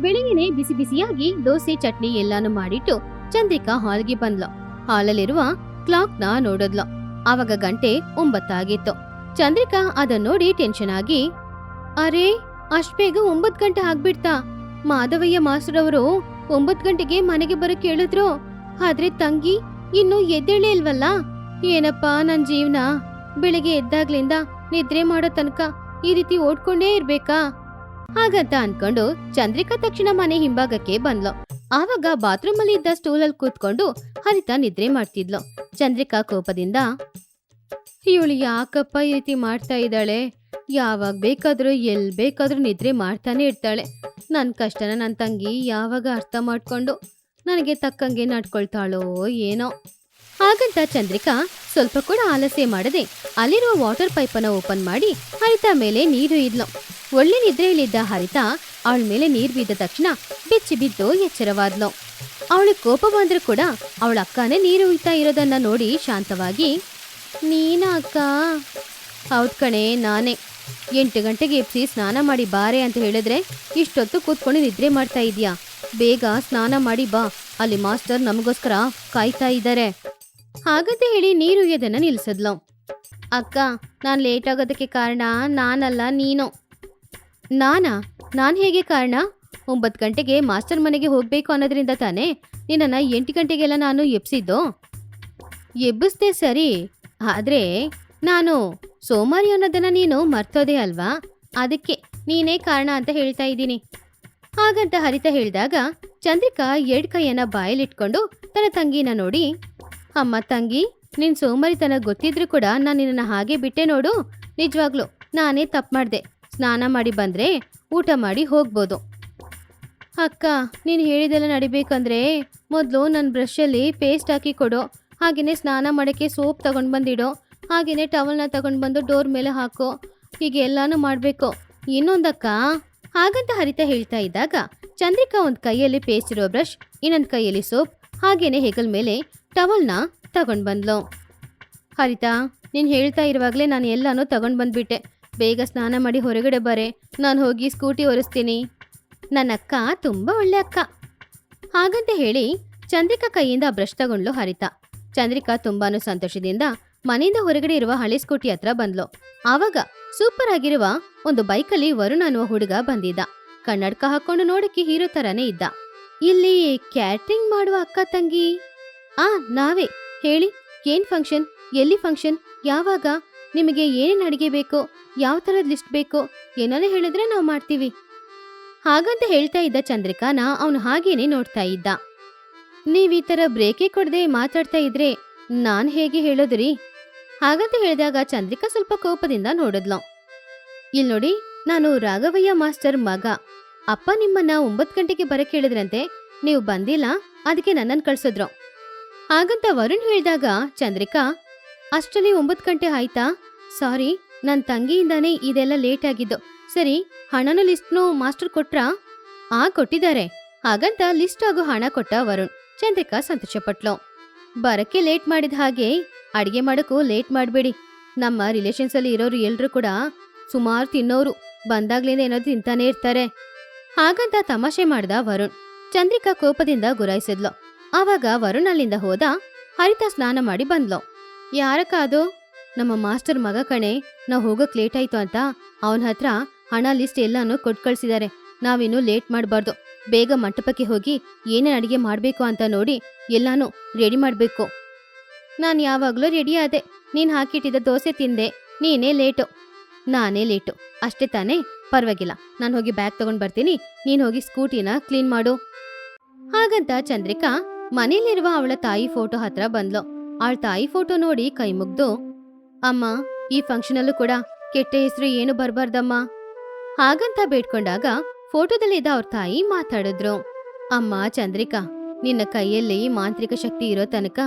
ಬೆಳಿಗ್ಗೆನೆ ಬಿಸಿ ಬಿಸಿಯಾಗಿ ದೋಸೆ, ಚಟ್ನಿ ಎಲ್ಲಾನು ಮಾಡಿಟ್ಟು ಚಂದ್ರಿಕಾ ಹಾಲ್ಗೆ ಬಂದ್ಲು. ಹಾಲಲ್ಲಿರುವ ಕ್ಲಾಕ್ನ ನೋಡಿದ್ಲು. ಅವಾಗ ಗಂಟೆ ಒಂಬತ್ತಾಗಿತ್ತು. ಚಂದ್ರಿಕಾ ಅದನ್ನ ನೋಡಿ ಟೆನ್ಷನ್ ಆಗಿ, ಅರೆ, ಅಷ್ಟ್ ಬೇಗ ಒಂಬತ್ ಗಂಟೆ ಆಗ್ಬಿಡ್ತಾ? ಮಾಧವಯ್ಯ ಮಾಸ್ಟರ್ ಅವರು ಒಂಬತ್ ಗಂಟೆಗೆ ಮನೆಗೆ ಬರಕ್ ಹೇಳಿದ್ರು. ಆದ್ರೆ ತಂಗಿ ಇನ್ನು ಎದ್ದೇಳೇ ಇಲ್ವಲ್ಲ? ಏನಪ್ಪಾ ನನ್ ಜೀವನ? ಬೆಳಿಗ್ಗೆ ಎದ್ದಾಗ್ಲಿಂದ ನಿದ್ರೆ ಮಾಡೋ ತನಕ ಈ ರೀತಿ ಓಡ್ಕೊಂಡೇ ಇರ್ಬೇಕಾ? ಹಾಗಂತ ಅನ್ಕೊಂಡು ಚಂದ್ರಿಕಾ ತಕ್ಷಣ ಮನೆ ಹಿಂಭಾಗಕ್ಕೆ ಬಂದ್ಲು. ಆವಾಗ ಬಾತ್ರೂಮ್ ಅಲ್ಲಿ ಇದ್ದ ಸ್ಟೂಲ್ ಅಲ್ಲಿ ಕೂತ್ಕೊಂಡು ಹರಿತಾ ನಿದ್ರೆ ಮಾಡ್ತಿದ್ಲು. ಚಂದ್ರಿಕಾ ಕೋಪದಿಂದ, ಇವಳು ಯಾಕಪ್ಪ ಈ ರೀತಿ ಮಾಡ್ತಾ ಇದ್ದಾಳೆ? ಯಾವಾಗ ಬೇಕಾದ್ರೂ, ಎಲ್ ಬೇಕಾದ್ರೂ ನಿದ್ರೆ ಮಾಡ್ತಾನೆ ಇರ್ತಾಳೆ. ನನ್ನ ಕಷ್ಟನ ನನ್ನ ತಂಗಿ ಯಾವಾಗ ಅರ್ಥ ಮಾಡ್ಕೊಂಡು, ನನಗೆ ತಕ್ಕಂಗೆ ನಡ್ಕೊಳ್ತಾಳೋ ಏನೋ? ಹಾಗಂತ ಚಂದ್ರಿಕಾ ಸ್ವಲ್ಪ ಕೂಡ ಆಲಸ್ಯ ಮಾಡದೆ ಅಲ್ಲಿರುವ ವಾಟರ್ ಪೈಪನ್ನ ಓಪನ್ ಮಾಡಿ ಹರಿತಾ ಮೇಲೆ ನೀರು ಇದ್ಲು. ಒಳ್ಳೆ ನಿದ್ರೆಯಲ್ಲಿದ್ದ ಹರಿತಾ ಅವಳ ಮೇಲೆ ನೀರು ಬಿದ್ದ ತಕ್ಷಣ ಬೆಚ್ಚಿ ಬಿದ್ದು ಎಚ್ಚರವಾದ್ಲು. ಅವಳ ಕೋಪ ಬಂದ್ರೂ ಕೂಡ ಅವಳ ಅಕ್ಕನೇ ನೀರು ಉಯ್ತಾ ಇರೋದನ್ನ ನೋಡಿ ಶಾಂತವಾಗಿ, ನೀನ ಅಕ್ಕ? ಹೌದ್ ಕಣೆ, ನಾನೇ. ಎಂಟು ಗಂಟೆಗೆ ಎಪ್ಸಿ ಸ್ನಾನ ಮಾಡಿ ಬಾರೆ ಅಂತ ಹೇಳಿದ್ರೆ ಇಷ್ಟೊತ್ತು ಕೂತ್ಕೊಂಡು ನಿದ್ರೆ ಮಾಡ್ತಾ ಇದೀಯಾ ಬೇಗ ಸ್ನಾನ ಮಾಡಿ ಬಾ. ಅಲ್ಲಿ ಮಾಸ್ಟರ್ ನಮಗೋಸ್ಕರ ಕಾಯ್ತಾ ಇದ್ದಾರೆ. ಹಾಗಂತ ಹೇಳಿ ನೀರು ಎದನ್ನ ನಿಲ್ಸದ್ಲು. ಅಕ್ಕ, ನಾನು ಲೇಟ್ ಆಗೋದಕ್ಕೆ ಕಾರಣ ನಾನಲ್ಲ, ನೀನು. ನಾನಾ? ನಾನು ಹೇಗೆ ಕಾರಣ? ಒಂಬತ್ತು ಗಂಟೆಗೆ ಮಾಸ್ಟರ್ ಮನೆಗೆ ಹೋಗ್ಬೇಕು ಅನ್ನೋದ್ರಿಂದ ತಾನೇ ನಿನ್ನನ್ನು ಎಂಟು ಗಂಟೆಗೆಲ್ಲ ನಾನು ಎಬ್ಸಿದ್ದು? ಎಬ್ಬಿಸ್ದೆ ಸರಿ, ಆದ್ರೆ ನಾನು ಸೋಮಾರಿ ಅನ್ನೋದನ್ನು ನೀನು ಮರ್ತೋದೆ ಅಲ್ವಾ? ಅದಕ್ಕೆ ನೀನೇ ಕಾರಣ ಅಂತ ಹೇಳ್ತಾ ಇದ್ದೀನಿ. ಹಾಗಂತ ಹರಿತ ಹೇಳಿದಾಗ ಚಂದ್ರಿಕಾ ಎರಡ್ ಕೈಯನ್ನ ಬಾಯಲ್ಲಿಟ್ಕೊಂಡು ತನ್ನ ತಂಗಿನ ನೋಡಿ ಅಮ್ಮ, ತಂಗಿ, ನಿನ್ ಸೋಮರಿತನ ಗೊತ್ತಿದ್ರು ಕೂಡ ನಾನು ನಿನ್ನನ್ನು ಹಾಗೆ ಬಿಟ್ಟೆ ನೋಡು. ನಿಜವಾಗ್ಲು, ನಾನೇ ತಪ್ಪು ಮಾಡ್ದೆ. ಸ್ನಾನ ಮಾಡಿ ಬಂದ್ರೆ ಊಟ ಮಾಡಿ ಹೋಗ್ಬೋದು. ಅಕ್ಕ, ನೀನು ಹೇಳಿದೆಲ್ಲ ನಡಿಬೇಕಂದ್ರೆ ಮೊದಲು ನನ್ನ ಬ್ರಷಲ್ಲಿ ಪೇಸ್ಟ್ ಹಾಕಿ ಕೊಡು. ಹಾಗೆಯೇ ಸ್ನಾನ ಮಾಡೋಕ್ಕೆ ಸೋಪ್ ತಗೊಂಡು ಬಂದಿಡು. ಹಾಗೆಯೇ ಟವಲ್ನ ತಗೊಂಡು ಬಂದು ಡೋರ್ ಮೇಲೆ ಹಾಕು. ಹೀಗೆ ಎಲ್ಲಾನು ಮಾಡಬೇಕು. ಇನ್ನೊಂದಕ್ಕ, ಹಾಗಂತ ಹರಿತ ಹೇಳ್ತಾ ಇದ್ದಾಗ ಚಂದ್ರಿಕಾ ಒಂದು ಕೈಯಲ್ಲಿ ಪೇಸ್ಟ್ ಇರೋ ಬ್ರಷ್, ಇನ್ನೊಂದು ಕೈಯಲ್ಲಿ ಸೋಪ್ ಹಾಗೆಯೇ ಹೆಗಲ್ ಮೇಲೆ ಟವಲ್ನ ತಗೊಂಡ್ ಬಂದ್ಲು. ಹರಿತಾ, ನೀನು ಹೇಳ್ತಾ ಇರುವಾಗಲೇ ನಾನು ಎಲ್ಲಾನು ತಗೊಂಡ್ ಬಂದ್ಬಿಟ್ಟೆ. ಬೇಗ ಸ್ನಾನ ಮಾಡಿ ಹೊರಗಡೆ ಬರೆ. ನಾನು ಹೋಗಿ ಸ್ಕೂಟಿ ಒರೆಸ್ತೀನಿ ನನ್ನ ಅಕ್ಕ ತುಂಬ ಒಳ್ಳೆ ಅಕ್ಕ. ಹಾಗಂತ ಹೇಳಿ ಚಂದ್ರಿಕಾ ಕೈಯಿಂದ ಬ್ರಷ್ ತಗೊಂಡ್ಲು ಹರಿತಾ. ಚಂದ್ರಿಕಾ ತುಂಬಾನು ಸಂತೋಷದಿಂದ ಮನೆಯಿಂದ ಹೊರಗಡೆ ಇರುವ ಹಳೆ ಸ್ಕೂಟಿ ಹತ್ರ ಬಂದ್ಲು. ಆವಾಗ ಸೂಪರ್ ಆಗಿರುವ ಒಂದು ಬೈಕಲ್ಲಿ ವರುಣ ಅನ್ನುವ ಹುಡುಗ ಬಂದಿದ್ದ. ಕನ್ನಡಕ ಹಾಕೊಂಡು ನೋಡಕ್ಕೆ ಹೀರೋ ತರಾನೇ ಇದ್ದ. ಇಲ್ಲಿ ಕ್ಯಾಟ್ರಿಂಗ್ ಮಾಡುವ ಅಕ್ಕ ತಂಗಿ. ಆ, ನಾವೇ. ಹೇಳಿ, ಏನ್ ಫಂಕ್ಷನ್ ಎಲ್ಲಿ ಫಂಕ್ಷನ್ ಯಾವಾಗ? ನಿಮಗೆ ಏನೇನು ಅಡಿಗೆ ಬೇಕೋ, ಯಾವ ಥರದ ಲಿಸ್ಟ್ ಬೇಕೋ ಏನಾರ ಹೇಳಿದ್ರೆ ನಾವು ಮಾಡ್ತೀವಿ. ಹಾಗಂತ ಹೇಳ್ತಾ ಇದ್ದ ಚಂದ್ರಿಕಾನ ಅವನು ಹಾಗೇನೆ ನೋಡ್ತಾ ಇದ್ದ. ನೀವ್ ಈ ಥರ ಬ್ರೇಕೇ ಕೊಡದೆ ಮಾತಾಡ್ತಾ ಇದ್ರೆ ನಾನ್ ಹೇಗೆ ಹೇಳೋದ್ರಿ? ಹಾಗಂತ ಹೇಳಿದಾಗ ಚಂದ್ರಿಕಾ ಸ್ವಲ್ಪ ಕೋಪದಿಂದ ನೋಡಿದ್ಲು. ಇಲ್ ನೋಡಿ, ನಾನು ರಾಘವಯ್ಯ ಮಾಸ್ಟರ್ ಮಗ. ಅಪ್ಪ ನಿಮ್ಮನ್ನ ಒಂಬತ್ತು ಗಂಟೆಗೆ ಬರಕ್ಕೆ ಹೇಳಿದ್ರಂತೆ, ನೀವು ಬಂದಿಲ್ಲ, ಅದಕ್ಕೆ ನನ್ನನ್ನು ಕಳ್ಸಿದ್ರು. ಹಾಗಂತ ವರುಣ್ ಹೇಳಿದಾಗ, ಚಂದ್ರಿಕಾ, ಅಷ್ಟರಲ್ಲಿ ಒಂಬತ್ತು ಗಂಟೆ ಆಯ್ತಾ? ಸಾರಿ ನನ್ನ ತಂಗಿಯಿಂದಾನೇ ಇದೆಲ್ಲ ಲೇಟ್ ಆಗಿದ್ದು. ಸರಿ, ಹಣನ ಲಿಸ್ಟ್ನು ಮಾಸ್ಟರ್ ಕೊಟ್ರಾ? ಆ, ಕೊಟ್ಟಿದ್ದಾರೆ. ಹಾಗಂತ ಲಿಸ್ಟ್ ಆಗೋ ಹಣ ಕೊಟ್ಟ ವರುಣ್. ಚಂದ್ರಿಕಾ ಸಂತೋಷಪಟ್ಲು. ಬರಕ್ಕೆ ಲೇಟ್ ಮಾಡಿದ ಹಾಗೆ ಅಡಿಗೆ ಮಾಡಕ್ಕೂ ಲೇಟ್ ಮಾಡಬೇಡಿ. ನಮ್ಮ ರಿಲೇಷನ್ಸ್ ಅಲ್ಲಿ ಇರೋರು ಎಲ್ರು ಕೂಡ ಸುಮಾರು ತಿನ್ನೋರು. ಬಂದಾಗ್ಲಿಂದ ಏನೋ ತಿಂತಾನೆ ಇರ್ತಾರೆ. ಹಾಗಂತ ತಮಾಷೆ ಮಾಡ್ದ ವರುಣ್. ಚಂದ್ರಿಕಾ ಕೋಪದಿಂದ ಗುರಾಯಿಸಿದ್ಲು. ಆವಾಗ ವರುಣ್ ಹೋದ ಹರಿತ ಸ್ನಾನ ಮಾಡಿ ಬಂದ್ಲು. ಯಾರಕ್ಕಾದು ನಮ್ಮ ಮಾಸ್ಟರ್ ಮಗ ಕಣೆ, ನಾವು ಹೋಗಕ್ ಲೇಟ್ ಆಯ್ತು ಅಂತ ಅವನ ಹತ್ರ ಹಣ ಲಿಸ್ಟ್ ಎಲ್ಲಾನು ಕೊಟ್ಟು ಕಳ್ಸಿದ್ದಾರೆ ನಾವಿನ್ನು ಲೇಟ್ ಮಾಡಬಾರ್ದು. ಬೇಗ ಮಂಟಪಕ್ಕೆ ಹೋಗಿ ಏನೇನು ಅಡಿಗೆ ಮಾಡಬೇಕು ಅಂತ ನೋಡಿ ಎಲ್ಲಾನು ರೆಡಿ ಮಾಡಬೇಕು. ನಾನು ಯಾವಾಗಲೂ ರೆಡಿ ಆದೆ. ನೀನು ಹಾಕಿಟ್ಟಿದ್ದ ದೋಸೆ ತಿಂದೆ. ನೀನೇ ಲೇಟು ನಾನೇ ಲೇಟು ಅಷ್ಟೇ ತಾನೇ? ಪರವಾಗಿಲ್ಲ. ನಾನು ಹೋಗಿ ಬ್ಯಾಗ್ ತಗೊಂಡ್ ಬರ್ತೀನಿ. ನೀನು ಹೋಗಿ ಸ್ಕೂಟಿನ ಕ್ಲೀನ್ ಮಾಡು. ಹಾಗಂತ ಚಂದ್ರಿಕಾ ಮನೇಲಿರುವ ಅವಳ ತಾಯಿ ಫೋಟೋ ಹತ್ರ ಬಂದ್ಲು. ಅವಳ ತಾಯಿ ಫೋಟೋ ನೋಡಿ ಕೈ ಮುಗ್ದು, ಅಮ್ಮ, ಈ ಫಂಕ್ಷನಲ್ಲೂ ಕೂಡ ಕೆಟ್ಟ ಹೆಸರು ಏನು ಬರ್ಬಾರ್ದಮ್ಮ? ಹಾಗಂತ ಬೇಡ್ಕೊಂಡಾಗ ಫೋಟೋದಲ್ಲಿದ್ದ ಅವ್ರ ತಾಯಿ ಮಾತಾಡಿದ್ರು. ಅಮ್ಮ, ಚಂದ್ರಿಕಾ, ನಿನ್ನ ಕೈಯಲ್ಲಿ ಮಾಂತ್ರಿಕ ಶಕ್ತಿ ಇರೋ ತನಕ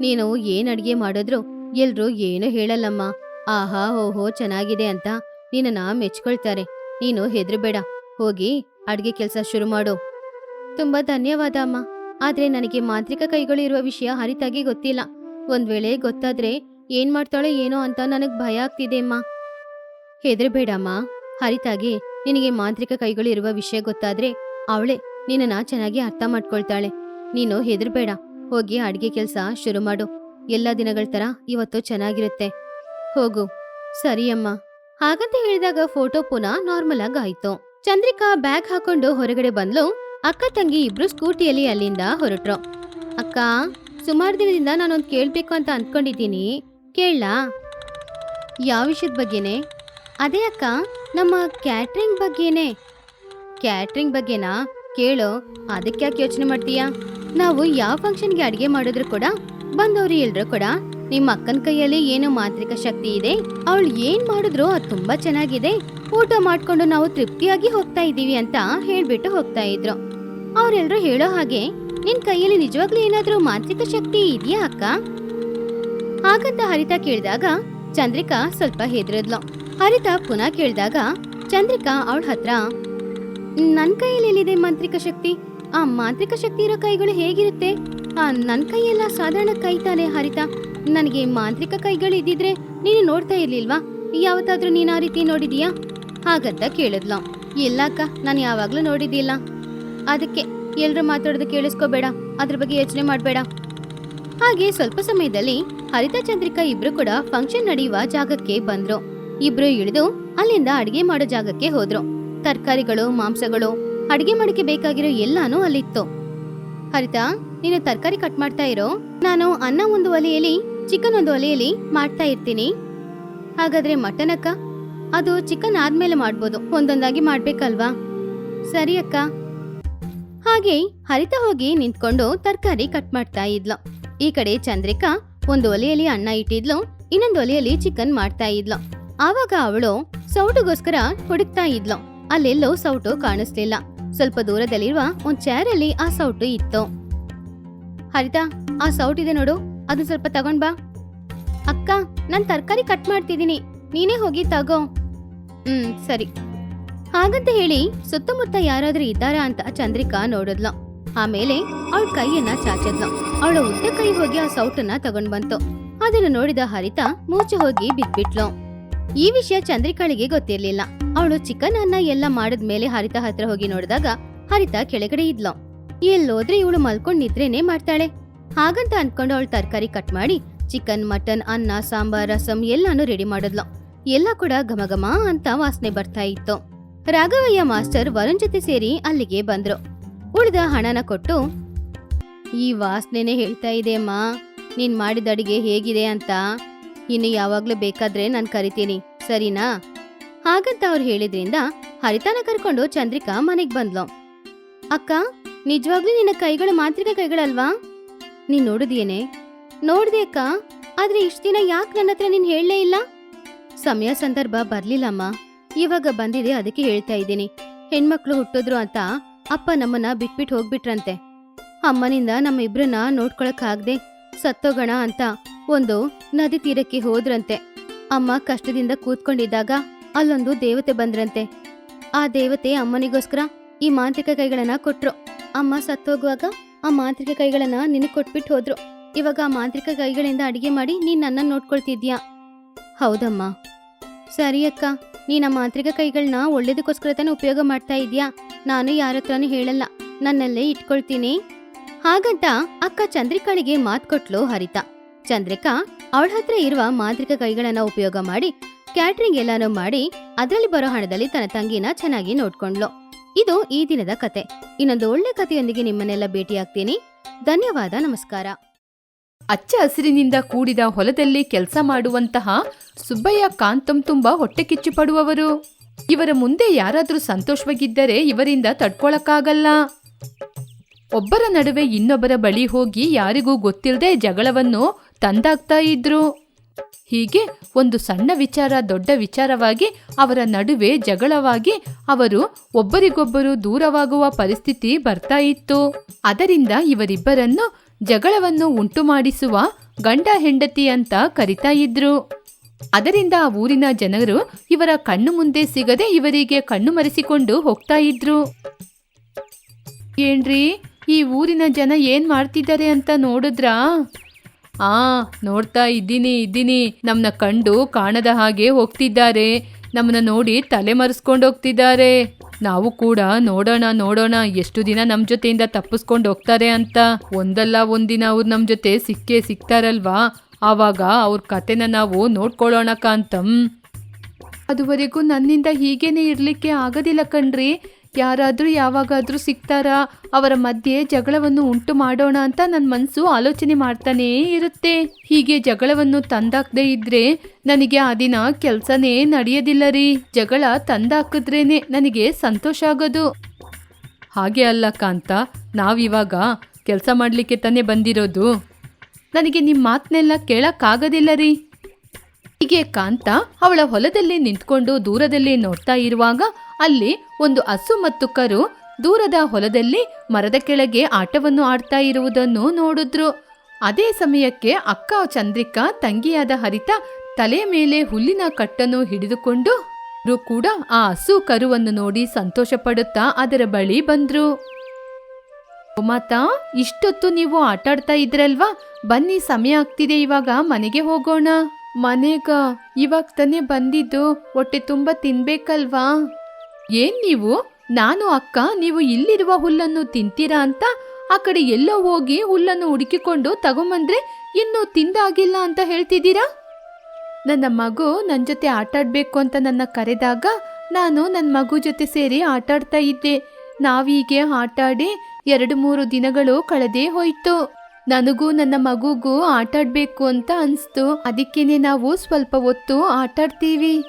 ನೀನು ಏನ್ ಅಡ್ಗೆ ಮಾಡಿದ್ರು ಎಲ್ರೂ ಏನು ಹೇಳಲ್ಲಮ್ಮ. ಆಹಾ, ಓಹೋ, ಚೆನ್ನಾಗಿದೆ ಅಂತ ನಿನ್ನ ಮೆಚ್ಕೊಳ್ತಾರೆ. ನೀನು ಹೆದ್ರಬೇಡ. ಹೋಗಿ ಅಡ್ಗೆ ಕೆಲಸ ಶುರು ಮಾಡು. ತುಂಬಾ ಧನ್ಯವಾದ, ಅಮ್ಮ. ಆದ್ರೆ ನನಗೆ ಮಾಂತ್ರಿಕ ಕೈಗಳು ಇರುವ ವಿಷಯ ಹರಿತಾಗಿ ಗೊತ್ತಿಲ್ಲ. ಒಂದ್ ವೇಳೆ ಗೊತ್ತಾದ್ರೆ ಏನ್ ಮಾಡ್ತಾಳೆ ಏನೋ ಅಂತ ನನಗ್ ಭಯ ಆಗ್ತಿದೆ, ಅಮ್ಮ. ಹೆದರ್ಬೇಡಮ್ಮ. ಹರಿತಾಗಿ ನಿನಗೆ ಮಾಂತ್ರಿಕ ಕೈಗಳು ಇರುವ ವಿಷಯ ಗೊತ್ತಾದ್ರೆ ಅವಳೆ ನಿನ್ನ ಚೆನ್ನಾಗಿ ಅರ್ಥ ಮಾಡ್ಕೊಳ್ತಾಳೆ. ನೀನು ಹೆದರ್ಬೇಡ. ಹೋಗಿ ಅಡ್ಗೆ ಕೆಲಸ ಶುರು ಮಾಡು. ಎಲ್ಲ ದಿನಗಳ ತರ ಇವತ್ತು ಚೆನ್ನಾಗಿರುತ್ತೆ. ಹೋಗು. ಸರಿ, ಅಮ್ಮ. ಹಾಗಂತ ಹೇಳಿದಾಗ ಫೋಟೋ ಪುನಃ ನಾರ್ಮಲ್ ಆಗಿ ಆಯ್ತು. ಚಂದ್ರಿಕಾ ಬ್ಯಾಗ್ ಹಾಕೊಂಡು ಹೊರಗಡೆ ಬಂದ್ಲು. ಅಕ್ಕ ತಂಗಿ ಇಬ್ರು ಸ್ಕೂಟಿಯಲ್ಲಿ ಅಲ್ಲಿಂದ ಹೊರಟ್ರು. ಅಕ್ಕ, ಸುಮಾರು ದಿನದಿಂದ ನಾನೊಂದು ಕೇಳಬೇಕು ಅಂತ ಅಂದ್ಕೊಂಡಿದ್ದೀನಿ. ಕೇಳಲಾ? ಯಾವ ವಿಷಯದ ಬಗ್ಗೆನೆ? ಅದೇ ಅಕ್ಕ, ನಮ್ಮ ಕ್ಯಾಟ್ರಿಂಗ್ ಬಗ್ಗೆನೆ. ಕ್ಯಾಟ್ರಿಂಗ್ ಬಗ್ಗೆನಾ? ಕೇಳು, ಅದಕ್ಕೆ ಯಾಕೆ ಯೋಚನೆ ಮಾಡ್ತೀಯಾ? ನಾವು ಯಾವ ಫಂಕ್ಷನ್ಗೆ ಅಡುಗೆ ಮಾಡಿದ್ರು ಕೂಡ, ಬಂದವರು ಎಲ್ಲರೂ ಕೂಡ, ನಿಮ್ಮ ಅಕ್ಕನ ಕೈಯಲ್ಲಿ ಏನು ಮಾಂತ್ರಿಕ ಶಕ್ತಿ ಇದೆ, ಅವಳು ಏನ್ ಮಾಡಿದ್ರು ಅದು ತುಂಬಾ ಚೆನ್ನಾಗಿದೆ, ಊಟ ಮಾಡ್ಕೊಂಡು ನಾವು ತೃಪ್ತಿಯಾಗಿ ಹೋಗ್ತಾ ಇದ್ದೀವಿ ಅಂತ ಹೇಳ್ಬಿಟ್ಟು ಹೋಗ್ತಾ ಇದ್ರು. ಅವರೆಲ್ಲರೂ ಹೇಳೋ ಹಾಗೆ ನಿನ್ ಕೈಯಲ್ಲಿ ನಿಜವಾಗ್ಲೂ ಏನಾದರೂ ಮಾಂತ್ರಿಕ ಶಕ್ತಿ ಇದೆಯಾ ಅಕ್ಕ? ಹಾಗಂತ ಹರಿತಾ ಕೇಳಿದಾಗ ಚಂದ್ರಿಕಾ ಸ್ವಲ್ಪ ಹೆದರಿದ್ಲು. ಹರಿತಾ ಪುನಃ ಕೇಳಿದಾಗ ಚಂದ್ರಿಕಾ ಅವಳ ಹತ್ರ ನನ್ನ ಕೈಯಲ್ಲಿ ಎಲ್ಲಿದೆ ಮಾಂತ್ರಿಕ ಶಕ್ತಿ? ಆ ಮಾಂತ್ರಿಕ ಶಕ್ತಿ ಇರೋ ಕೈಗಳು ಹೇಗಿರುತ್ತೆ? ಆ ನನ್ನ ಕೈಯೆಲ್ಲ ಸಾಧಾರಣ ಕೈ ತಾನೆ ಹರಿತಾ? ನನಗೆ ಮಾಂತ್ರಿಕ ಕೈಗಳು ಇದ್ದಿದ್ರೆ ನೀನು ನೋಡ್ತಾ ಇರ್ಲಿಲ್ವಾ? ಯಾವತ್ತಾದ್ರೂ ನೀನು ಆ ರೀತಿ ನೋಡಿದೀಯಾ? ಹಾಗಂತ ಕೇಳಿದ್ಲು. ಇಲ್ಲ ಅಕ್ಕ, ನಾನು ಯಾವಾಗ್ಲೂ ನೋಡಿದ್ದಿಲ್ಲ. ಅದಕ್ಕೆ ಎಲ್ಲರೂ ಮಾತಾಡೋದು ಕೇಳಿಸ್ಕೋಬೇಡ, ಅದ್ರ ಬಗ್ಗೆ ಯೋಚನೆ ಮಾಡಬೇಡ. ಹಾಗೆ ಸ್ವಲ್ಪ ಸಮಯದಲ್ಲಿ ಹರಿತಾ ಚಂದ್ರಿಕಾ ಇಬ್ರು ಕೂಡ ಫಂಕ್ಷನ್ ನಡೆಯುವ ಜಾಗಕ್ಕೆ ಬಂದ್ರು. ಇಬ್ರು ಇಳಿದು ಅಲ್ಲಿಂದ ಅಡಿಗೆ ಮಾಡೋ ಜಾಗಕ್ಕೆ ಹೋದ್ರು. ತರಕಾರಿಗಳು, ಮಾಂಸಗಳು, ಅಡಿಗೆ ಮಾಡಕ್ಕೆ ಬೇಕಾಗಿರೋ ಎಲ್ಲಾನು ಅಲ್ಲಿತ್ತು. ಹರಿತಾ, ನೀನು ತರಕಾರಿ ಕಟ್ ಮಾಡ್ತಾ ಇರೋ? ನಾನು ಅನ್ನ ಒಂದು ಒಲೆಯಲ್ಲಿ ಚಿಕನ್ ಒಂದು ಒಲೆಯಲ್ಲಿ ಮಾಡ್ತಾ ಇರ್ತೀನಿ. ಹಾಗಾದ್ರೆ ಮಟನ್ ಅಕ್ಕ? ಅದು ಚಿಕನ್ ಆದ್ಮೇಲೆ ಮಾಡ್ಬೋದು, ಒಂದೊಂದಾಗಿ ಮಾಡ್ಬೇಕಲ್ವಾ? ಸರಿ ಅಕ್ಕ. ಹಾಗೆ ಹರಿತ ಹೋಗಿ ನಿಂತ್ಕೊಂಡು ತರಕಾರಿ ಕಟ್ ಮಾಡ್ತಾ ಇದ್ಲು. ಈ ಕಡೆ ಚಂದ್ರಿಕಾ ಒಂದು ಒಲೆಯಲ್ಲಿ ಅನ್ನ ಇಟ್ಟಿದ್ಲು, ಇನ್ನೊಂದು ಒಲೆಯಲ್ಲಿ ಚಿಕನ್ ಮಾಡ್ತಾ ಇದ್ಲು. ಆವಾಗ ಅವಳು ಸೌಟುಗೋಸ್ಕರ ಹುಡುಕ್ತಾ ಇದ್ಲು. ಅಲ್ಲೆಲ್ಲೋ ಸೌಟು ಕಾಣಿಸ್ಲಿಲ್ಲ. ಸ್ವಲ್ಪ ದೂರದಲ್ಲಿರುವ ಒಂದ್ ಚೇರ್ ಅಲ್ಲಿ ಆ ಸೌಟು ಇತ್ತು. ಹರಿತಾ, ಆ ಸೌಟ್ ಇದೆ ನೋಡು ಅದು ಸ್ವಲ್ಪ ತಗೊಂಡ್ ಬಾ. ಅಕ್ಕ, ನಾನು ತರಕಾರಿ ಕಟ್ ಮಾಡ್ತಿದೀನಿ ನೀನೇ ಹೋಗಿ ತಗೋ. ಹ್ಮ್, ಸರಿ. ಹಾಗಂತ ಹೇಳಿ ಸುತ್ತಮುತ್ತ ಯಾರಾದ್ರೂ ಇದ್ದಾರಾ ಅಂತ ಚಂದ್ರಿಕಾ ನೋಡಿದ್ಲು. ಆಮೇಲೆ ಅವಳ ಕೈಯನ್ನ ಚಾಚದ್ಲು. ಅವಳ ಉದ್ದ ಕೈ ಹೋಗಿ ಆ ಸೌಟನ್ನ ತಗೊಂಡ್ ಬಂತು. ಅದನ್ನು ನೋಡಿದ ಹರಿತ ಮೂಚೆ ಹೋಗಿ ಬಿದ್ಬಿಟ್ಲು. ಈ ವಿಷಯ ಚಂದ್ರಿಕಾಳಿಗೆ ಗೊತ್ತಿರ್ಲಿಲ್ಲ. ಅವಳು ಚಿಕನ್ ಅನ್ನ ಎಲ್ಲ ಮಾಡಿದ್ಮೇಲೆ ಹರಿತ ಹತ್ರ ಹೋಗಿ ನೋಡಿದಾಗ ಹರಿತ ಕೆಳಗಡೆ ಇದ್ಲು. ಎಲ್ಲೋದ್ರೆ ಇವಳು ಮಲ್ಕೊಂಡ್ ನಿದ್ರೇನೆ ಮಾಡ್ತಾಳೆ. ಹಾಗಂತ ಅನ್ಕೊಂಡು ಅವಳು ತರಕಾರಿ ಕಟ್ ಮಾಡಿ ಚಿಕನ್, ಮಟನ್, ಅನ್ನ, ಸಾಂಬಾರ್, ರಸಂ ಎಲ್ಲಾನು ರೆಡಿ ಮಾಡಿದ್ಲು. ಎಲ್ಲ ಕೂಡ ಘಮಘಮ ಅಂತ ವಾಸನೆ ಬರ್ತಾ ಇತ್ತು. ರಾಘವಯ್ಯ ಮಾಸ್ಟರ್ ವರುಣ್ ಜೊತೆ ಸೇರಿ ಅಲ್ಲಿಗೆ ಬಂದ್ರು. ಉಳಿದ ಹಣನ ಕೊಟ್ಟು, ಈ ವಾಸನೆನೆ ಹೇಳ್ತಾ ಇದೆ ಅಮ್ಮ. ನೀನ್ ಮಾಡಿದ ಅಡಿಗೆ ಹೇಗಿದೆ ಅಂತ. ಇನ್ನು ಯಾವಾಗ್ಲೂ ಬೇಕಾದ್ರೆ ನಾನು ಕರಿತೀನಿ. ಸರಿನಾ? ಹಾಗಂತ ಅವ್ರು ಹೇಳಿದ್ರಿಂದ ಹರಿತಾನ ಕರ್ಕೊಂಡು ಚಂದ್ರಿಕಾ ಮನೆಗ್ ಬಂದ್ಲು. ಅಕ್ಕ, ನಿಜವಾಗ್ಲೂ ನಿನ್ನ ಕೈಗಳು ಮಾಂತ್ರಿಕ ಕೈಗಳಲ್ವಾ? ನೀನ್ ನೋಡಿದ್ಯೇನೆ? ನೋಡ್ದೆ ಅಕ್ಕ. ಆದ್ರೆ ಇಷ್ಟ ದಿನ ಯಾಕೆ ನನ್ನ ಹತ್ರ ನೀನ್ ಹೇಳಲೇ ಇಲ್ಲ? ಸಮಯ ಸಂದರ್ಭ ಬರ್ಲಿಲ್ಲಮ್ಮ ಇವಾಗ ಬಂದಿದೆ ಅದಕ್ಕೆ ಹೇಳ್ತಾ ಇದ್ದೀನಿ. ಹೆಣ್ಮಕ್ಳು ಹುಟ್ಟಿದ್ರು ಅಂತ ಅಪ್ಪ ನಮ್ಮನ್ನ ಬಿಟ್ಬಿಟ್ ಹೋಗ್ಬಿಟ್ರಂತೆ. ಅಮ್ಮನಿಂದ ನಮ್ಮ ಇಬ್ರನ್ನ ನೋಡ್ಕೊಳಕ್ಕಾಗ್ದೆ ಸತ್ತೋಗಣ ಅಂತ ಒಂದು ನದಿ ತೀರಕ್ಕೆ ಹೋದ್ರಂತೆ. ಅಮ್ಮ ಕಷ್ಟದಿಂದ ಕೂತ್ಕೊಂಡಿದ್ದಾಗ ಅಲ್ಲೊಂದು ದೇವತೆ ಬಂದ್ರಂತೆ. ಆ ದೇವತೆ ಅಮ್ಮನಿಗೋಸ್ಕರ ಈ ಮಾಂತ್ರಿಕ ಕೈಗಳನ್ನ ಕೊಟ್ರು. ಅಮ್ಮ ಸತ್ತೋಗುವಾಗ ಆ ಮಾಂತ್ರಿಕ ಕೈಗಳನ್ನ ನಿನಗ್ ಕೊಟ್ಬಿಟ್ಟು ಹೋದ್ರು. ಇವಾಗ ಆ ಮಾಂತ್ರಿಕ ಕೈಗಳಿಂದ ಅಡಿಗೆ ಮಾಡಿ ನೀನ್ ನನ್ನ ನೋಡ್ಕೊಳ್ತಿದ್ಯಾ? ಹೌದಮ್ಮ. ಸರಿ ಅಕ್ಕ. ನೀನ್ ನಮ್ಮ ಮಾಂತ್ರಿಕ ಕೈಗಳನ್ನ ಒಳ್ಳೇದಕ್ಕೋಸ್ಕರ ತಾನೇ ಉಪಯೋಗ ಮಾಡ್ತಾ ಇದೀಯಾ? ನಾನು ಯಾರ ಹತ್ರನೂ ಹೇಳಲ್ಲ. ನನ್ನಲ್ಲೇ ಇಟ್ಕೊಳ್ತೀನಿ. ಹಾಗಂತ ಅಕ್ಕ ಚಂದ್ರಿಕಾಳಿಗೆ ಮಾತ್ ಕೊಟ್ಲು ಹರಿತಾ. ಚಂದ್ರಿಕಾ, ಅವಳ ಹತ್ರ ಇರುವ ಮಾಂತ್ರಿಕ ಕೈಗಳನ್ನ ಉಪಯೋಗ ಮಾಡಿ, ಕ್ಯಾಟ್ರಿಂಗ್ ಎಲ್ಲಾನು ಮಾಡಿ, ಅದರಲ್ಲಿ ಬರೋ ಹಣದಲ್ಲಿ ತನ್ನ ತಂಗಿನ ಚೆನ್ನಾಗಿ ನೋಡ್ಕೊಂಡ್ಲು. ಇದು ಈ ದಿನದ ಕತೆ. ಇನ್ನೊಂದು ಒಳ್ಳೆ ಕಥೆಯೊಂದಿಗೆ ನಿಮ್ಮನ್ನೆಲ್ಲ ಭೇಟಿಯಾಗ್ತೀನಿ. ಧನ್ಯವಾದ, ನಮಸ್ಕಾರ. ಅಚ್ಚ ಹಸಿರಿನಿಂದ ಕೂಡಿದ ಹೊಲದಲ್ಲಿ ಕೆಲಸ ಮಾಡುವಂತಹ ಸುಬ್ಬಯ್ಯ ಕಾಂತಂ ತುಂಬಾ ಹೊಟ್ಟೆ ಕಿಚ್ಚು ಪಡುವವರು ಇವರ ಮುಂದೆ ಯಾರಾದರೂ ಸಂತೋಷವಾಗಿದ್ದರೆ ಇವರಿಂದ ತಡ್ಕೊಳಕ್ಕಾಗಲ್ಲ. ಒಬ್ಬರ ನಡುವೆ ಇನ್ನೊಬ್ಬರ ಬಳಿ ಹೋಗಿ ಯಾರಿಗೂ ಗೊತ್ತಿಲ್ಲದೆ ಜಗಳವನ್ನು ತಂದಾಗ್ತಾ ಇದ್ರು. ಹೀಗೆ ಒಂದು ಸಣ್ಣ ವಿಚಾರ ದೊಡ್ಡ ವಿಚಾರವಾಗಿ ಅವರ ನಡುವೆ ಜಗಳವಾಗಿ ಅವರು ಒಬ್ಬರಿಗೊಬ್ಬರು ದೂರವಾಗುವ ಪರಿಸ್ಥಿತಿ ಬರ್ತಾ ಇತ್ತು. ಅದರಿಂದ ಇವರಿಬ್ಬರನ್ನು ಜಗಳವನ್ನು ಉಂಟು ಮಾಡಿಸುವ ಗಂಡ ಹೆಂಡತಿ ಅಂತ ಕರಿತಾ ಇದ್ರು. ಅದರಿಂದ ಆ ಊರಿನ ಜನರು ಇವರ ಕಣ್ಣು ಮುಂದೆ ಸಿಗದೆ ಇವರಿಗೆ ಕಣ್ಣು ಮರೆಸಿಕೊಂಡು ಹೋಗ್ತಾ ಇದ್ರು. ಏನ್ರಿ, ಈ ಊರಿನ ಜನ ಏನ್ ಮಾಡ್ತಿದ್ದಾರೆ ಅಂತ ನೋಡಿದ್ರಾ? ಆ, ನೋಡ್ತಾ ಇದ್ದೀನಿ ಇದ್ದೀನಿ. ನಮ್ಮನ್ನ ಕಂಡು ಕಾಣದ ಹಾಗೆ ಹೋಗ್ತಿದ್ದಾರೆ. ನಮ್ಮನ್ನ ನೋಡಿ ತಲೆ ಮರೆಸ್ಕೊಂಡು ಹೋಗ್ತಿದ್ದಾರೆ. ನಾವು ಕೂಡ ನೋಡೋಣ ನೋಡೋಣ, ಎಷ್ಟು ದಿನ ನಮ್ಮ ಜೊತೆಯಿಂದ ತಪ್ಪಿಸ್ಕೊಂಡು ಹೋಗ್ತಾರೆ ಅಂತ. ಒಂದಲ್ಲ ಒಂದಿನ ಅವ್ರು ನಮ್ಮ ಜೊತೆ ಸಿಕ್ಕೇ ಸಿಗ್ತಾರಲ್ವಾ? ಆವಾಗ ಅವ್ರ ಕತೆನ ನಾವು ನೋಡ್ಕೊಳ್ಳೋಣ ಕಾಂತಂ ಅದುವರೆಗೂ ನನ್ನಿಂದ ಹೀಗೇನೆ ಇರಲಿಕ್ಕೆ ಆಗೋದಿಲ್ಲ ಕಣ್ರಿ. ಯಾರಾದರೂ ಯಾವಾಗಾದರೂ ಸಿಗ್ತಾರಾ? ಅವರ ಮಧ್ಯೆ ಜಗಳವನ್ನು ಉಂಟು ಮಾಡೋಣ ಅಂತ ನನ್ನ ಮನಸ್ಸು ಆಲೋಚನೆ ಮಾಡ್ತಾನೇ ಇರುತ್ತೆ. ಹೀಗೆ ಜಗಳವನ್ನು ತಂದಾಕದೇ ಇದ್ರೆ ನನಗೆ ಆ ದಿನ ಕೆಲಸನೇ ನಡೆಯೋದಿಲ್ಲ ರೀ. ಜಗಳ ತಂದಾಕಿದ್ರೇನೆ ನನಗೆ ಸಂತೋಷ ಆಗೋದು. ಹಾಗೆ ಅಲ್ಲ ಕಾಂತ, ನಾವಿವಾಗ ಕೆಲಸ ಮಾಡಲಿಕ್ಕೆ ತಾನೇ ಬಂದಿರೋದು. ನನಗೆ ನಿಮ್ಮ ಮಾತನ್ನೆಲ್ಲ ಕೇಳಕ್ಕಾಗೋದಿಲ್ಲ ರೀ. ಹೀಗೆ ಕಾಂತ ಅವಳ ಹೊಲದಲ್ಲಿ ನಿಂತ್ಕೊಂಡು ದೂರದಲ್ಲಿ ನೋಡ್ತಾ ಇರುವಾಗ ಅಲ್ಲಿ ಒಂದು ಹಸು ಮತ್ತು ಕರು ದೂರದ ಹೊಲದಲ್ಲಿ ಮರದ ಕೆಳಗೆ ಆಟವನ್ನು ಆಡ್ತಾ ಇರುವುದನ್ನು ನೋಡಿದ್ರು. ಅದೇ ಸಮಯಕ್ಕೆ ಅಕ್ಕ ಚಂದ್ರಿಕಾ ತಂಗಿಯಾದ ಹರಿತ ತಲೆ ಮೇಲೆ ಹುಲ್ಲಿನ ಕಟ್ಟನ್ನು ಹಿಡಿದುಕೊಂಡು ಕೂಡ ಆ ಹಸು ಕರುವನ್ನು ನೋಡಿ ಸಂತೋಷ ಪಡುತ್ತಾ ಅದರ ಬಳಿ ಬಂದ್ರು. ಮಾತಾ ಇಷ್ಟೊತ್ತು ನೀವು ಆಟಾಡ್ತಾ ಇದ್ರಲ್ವಾ? ಬನ್ನಿ, ಸಮಯ ಆಗ್ತಿದೆ, ಇವಾಗ ಮನೆಗೆ ಹೋಗೋಣ. ಮನೆಗ? ಇವಾಗ ತಾನೇ ಬಂದಿದ್ದು. ಹೊಟ್ಟೆ ತುಂಬ ತಿನ್ಬೇಕಲ್ವಾ? ಏನ್ ನೀವು? ನಾನು ಅಕ್ಕ, ನೀವು ಇಲ್ಲಿರುವ ಹುಲ್ಲನ್ನು ತಿಂತೀರಾ ಅಂತ? ಆ ಕಡೆ ಎಲ್ಲೋ ಹೋಗಿ ಹುಲ್ಲನ್ನು ಹುಡುಕಿಕೊಂಡು ತಗೊಂಬಂದ್ರೆ ಇನ್ನೂ ತಿಂದಾಗಿಲ್ಲ ಅಂತ ಹೇಳ್ತಿದ್ದೀರಾ? ನನ್ನ ಮಗು ನನ್ನ ಜೊತೆ ಆಟಾಡಬೇಕು ಅಂತ ನನ್ನ ಕರೆದಾಗ ನಾನು ನನ್ನ ಮಗು ಜೊತೆ ಸೇರಿ ಆಟಾಡ್ತಾ ಇದ್ದೆ. ನಾವೀಗೆ ಆಟಾಡಿ ಎರಡು ಮೂರು ದಿನಗಳು ಕಳೆದೇ ಹೋಯ್ತು. ನನಗೂ ನನ್ನ ಮಗುಗೂ ಆಟಾಡಬೇಕು ಅಂತ ಅನ್ಸ್ತು. ಅದಕ್ಕೇನೆ ನಾವು ಸ್ವಲ್ಪ ಹೊತ್ತು ಆಟಾಡ್ತೀವಿ.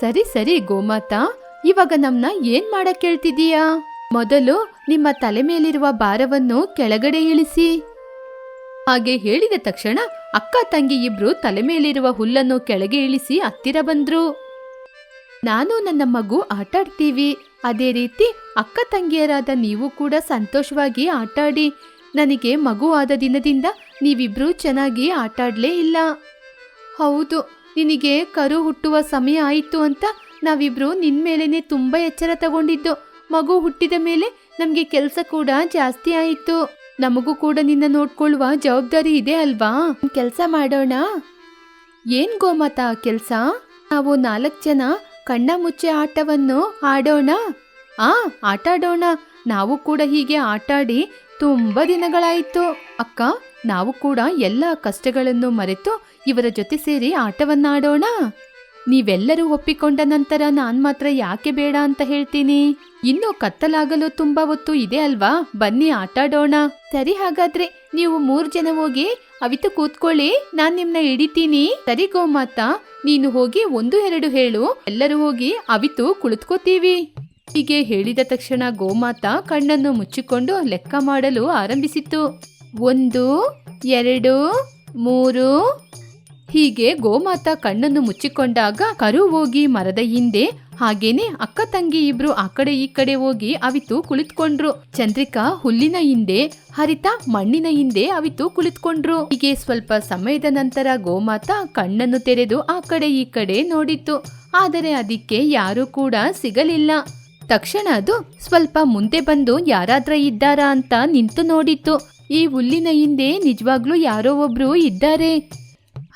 ಸರಿ ಸರಿ ಗೋಮಾತಾ. ಇವಾಗ ನಮ್ನ ಏನ್ ಮಾಡಕ್ ಹೇಳ್ತಿದೀಯಾ ಮೊದಲು ನಿಮ್ಮ ತಲೆ ಮೇಲಿರುವ ಭಾರವನ್ನು ಕೆಳಗಡೆ ಇಳಿಸಿ. ಹಾಗೆ ಹೇಳಿದ ತಕ್ಷಣ ಅಕ್ಕ ತಂಗಿ ಇಬ್ರು ತಲೆ ಮೇಲಿರುವ ಹುಲ್ಲನ್ನು ಕೆಳಗೆ ಇಳಿಸಿ ಹತ್ತಿರ ಬಂದ್ರು. ನಾನು ನನ್ನ ಮಗು ಆಟಾಡ್ತೀವಿ. ಅದೇ ರೀತಿ ಅಕ್ಕ ತಂಗಿಯರಾದ ನೀವು ಕೂಡ ಸಂತೋಷವಾಗಿ ಆಟಾಡಿ. ನನಗೆ ಮಗು ಆದ ದಿನದಿಂದ ನೀವಿಬ್ರು ಚೆನ್ನಾಗಿ ಆಟಾಡಲೇ ಇಲ್ಲ. ಹೌದು, ನಿನಗೆ ಕರು ಹುಟ್ಟುವ ಸಮಯ ಆಯಿತು ಅಂತ ನಾವಿಬ್ರು ನಿನ್ ಮೇಲೇನೆ ತುಂಬಾ ಎಚ್ಚರ ತಗೊಂಡಿದ್ದು. ಮಗು ಹುಟ್ಟಿದ ಮೇಲೆ ನಮ್ಗೆ ಕೆಲಸ ಕೂಡ ಜಾಸ್ತಿ ಆಯಿತು. ನಮಗೂ ಕೂಡ ನಿನ್ನ ನೋಡ್ಕೊಳ್ಳುವ ಜವಾಬ್ದಾರಿ ಇದೆ ಅಲ್ವಾ? ಕೆಲಸ ಮಾಡೋಣ? ಏನ್ ಗೋಮಾತ ಕೆಲ್ಸ? ನಾವು ನಾಲ್ಕು ಜನ ಕಣ್ಣ ಮುಚ್ಚೆ ಆಟವನ್ನು ಆಡೋಣ? ಆ ಆಟಾಡೋಣ ನಾವು ಕೂಡ ಹೀಗೆ ಆಟಾಡಿ ತುಂಬಾ ದಿನಗಳಾಯಿತು. ಅಕ್ಕ, ನಾವು ಕೂಡ ಎಲ್ಲ ಕಷ್ಟಗಳನ್ನು ಮರೆತು ಇವರ ಜೊತೆ ಸೇರಿ ಆಟವನ್ನಾಡೋಣ. ನೀವೆಲ್ಲರೂ ಒಪ್ಪಿಕೊಂಡ ನಂತರ ನಾನ್ ಮಾತ್ರ ಯಾಕೆ ಬೇಡ ಅಂತ ಹೇಳ್ತೀನಿ? ಇನ್ನು ಕತ್ತಲಾಗಲು ತುಂಬಾ ಹೊತ್ತು ಇದೆ ಅಲ್ವಾ? ಬನ್ನಿ ಆಟಾಡೋಣ ಸರಿ ಹಾಗಾದ್ರೆ, ನೀವು ಮೂರ್ ಜನ ಹೋಗಿ ಅವಿತು ಕೂತ್ಕೊಳ್ಳಿ, ನಾನ್ ನಿಮ್ನ ಹಿಡಿತೀನಿ. ಸರಿ ಗೋಮಾತಾ, ನೀನು ಹೋಗಿ ಒಂದು ಎರಡು ಹೇಳು. ಎಲ್ಲರೂ ಹೋಗಿ ಅವಿತು ಕುಳಿತ್ಕೋತೀವಿ. ಹೀಗೆ ಹೇಳಿದ ತಕ್ಷಣ ಗೋಮಾತಾ ಕಣ್ಣನ್ನು ಮುಚ್ಚಿಕೊಂಡು ಲೆಕ್ಕ ಮಾಡಲು ಆರಂಭಿಸಿತು ಒಂದು, ಎರಡು, ಮೂರು ಹೀಗೆ ಗೋಮಾತ ಕಣ್ಣನ್ನು ಮುಚ್ಚಿಕೊಂಡಾಗ ಕರು ಹೋಗಿ ಮರದ ಹಿಂದೆ, ಹಾಗೇನೆ ಅಕ್ಕ ತಂಗಿ ಇಬ್ರು ಆ ಕಡೆ ಈ ಕಡೆ ಹೋಗಿ ಅವಿತು ಕುಳಿತುಕೊಂಡ್ರು. ಚಂದ್ರಿಕಾ ಹುಲ್ಲಿನ ಹಿಂದೆ, ಹರಿತ ಮಣ್ಣಿನ ಹಿಂದೆ ಅವಿತು ಕುಳಿತುಕೊಂಡ್ರು. ಹೀಗೆ ಸ್ವಲ್ಪ ಸಮಯದ ನಂತರ ಗೋಮಾತ ಕಣ್ಣನ್ನು ತೆರೆದು ಆ ಕಡೆ ಈ ಕಡೆ ನೋಡಿತ್ತು. ಆದರೆ ಅದಕ್ಕೆ ಯಾರೂ ಕೂಡ ಸಿಗಲಿಲ್ಲ. ತಕ್ಷಣ ಅದು ಸ್ವಲ್ಪ ಮುಂದೆ ಬಂದು ಯಾರಾದ್ರ ಇದ್ದಾರಾ ಅಂತ ನಿಂತು ನೋಡಿತ್ತು. ಈ ಹುಲ್ಲಿನ ಹಿಂದೆ ನಿಜವಾಗ್ಲೂ ಯಾರೋ ಒಬ್ರು ಇದ್ದಾರೆ.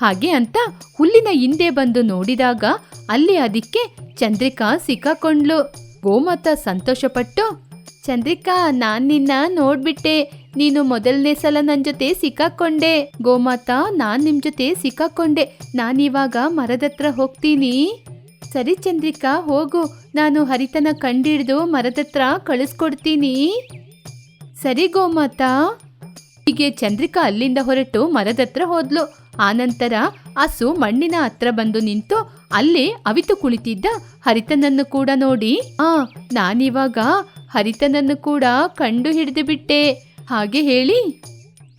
ಹಾಗೆ ಅಂತ ಹುಲ್ಲಿನ ಹಿಂದೆ ಬಂದು ನೋಡಿದಾಗ ಅಲ್ಲಿ ಅದಕ್ಕೆ ಚಂದ್ರಿಕಾ ಸಿಕ್ಕಾಕೊಂಡ್ಲು. ಗೋಮಾತ ಸಂತೋಷಪಟ್ಟು, ಚಂದ್ರಿಕಾ, ನಾನ್ ನಿನ್ನ ನೋಡ್ಬಿಟ್ಟೆ. ನೀನು ಮೊದಲನೇ ಸಲ ನನ್ನ ಜೊತೆ ಸಿಕ್ಕಾಕೊಂಡೆ. ಗೋಮಾತ, ನಾನ್ ನಿಮ್ ಜೊತೆ ಸಿಕ್ಕಾಕೊಂಡೆ. ನಾನಿವಾಗ ಮರದತ್ರ ಹೋಗ್ತೀನಿ. ಸರಿ ಚಂದ್ರಿಕಾ, ಹೋಗು. ನಾನು ಹರಿತನ ಕಂಡಿಡ್ದು ಮರದತ್ರ ಕಳಿಸ್ಕೊಡ್ತೀನಿ. ಸರಿ ಗೋಮಾತಾ. ಹೀಗೆ ಚಂದ್ರಿಕಾ ಅಲ್ಲಿಂದ ಹೊರಟು ಮರದತ್ರ ಹೋದ್ಲು. ಆನಂತರ ಹಸು ಮಣ್ಣಿನ ಹತ್ರ ಬಂದು ನಿಂತು ಅಲ್ಲಿ ಅವಿತು ಕುಳಿತಿದ್ದ ಹರಿತನನ್ನು ಕೂಡ ನೋಡಿ, ಆ, ನಾನಿವಾಗ ಹರಿತನನ್ನು ಕೂಡ ಕಂಡು ಹಿಡಿದು ಬಿಟ್ಟೆ. ಹಾಗೆ ಹೇಳಿ.